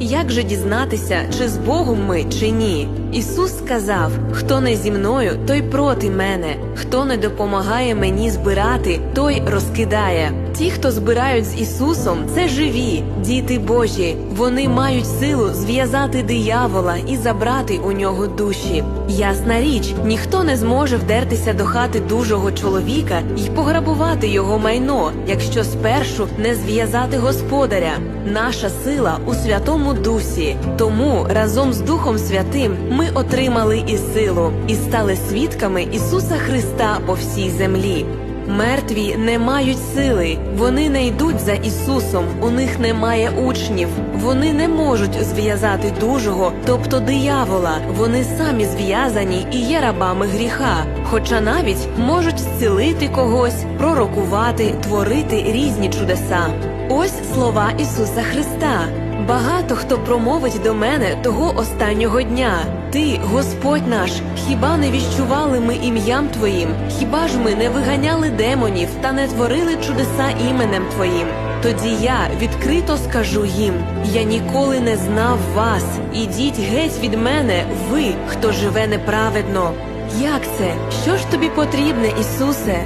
Як же дізнатися, чи з Богом ми, чи ні? Ісус сказав: хто не зі мною, той проти мене, хто не допомагає мені збирати, той розкидає. Ті, хто збирають з Ісусом, це живі, діти Божі. Вони мають силу зв'язати диявола і забрати у нього душі. Ясна річ, ніхто не зможе вдертися до хати дужого чоловіка і пограбувати його майно, якщо спершу не зв'язати господаря. Наша сила у Святому Дусі. Тому разом з Духом Святим ми отримали і силу, і стали свідками Ісуса Христа по всій землі. Мертві не мають сили, вони не йдуть за Ісусом, у них немає учнів, вони не можуть зв'язати дужого, тобто диявола. Вони самі зв'язані і є рабами гріха, хоча навіть можуть зцілити когось, пророкувати, творити різні чудеса. Ось слова Ісуса Христа. Багато хто промовить до мене того останнього дня. Ти, Господь наш, хіба не віщували ми ім'ям Твоїм? Хіба ж ми не виганяли демонів та не творили чудеса іменем Твоїм? Тоді я відкрито скажу їм: я ніколи не знав вас. Ідіть геть від мене, ви, хто живе неправедно. Як це? Що ж тобі потрібне, Ісусе?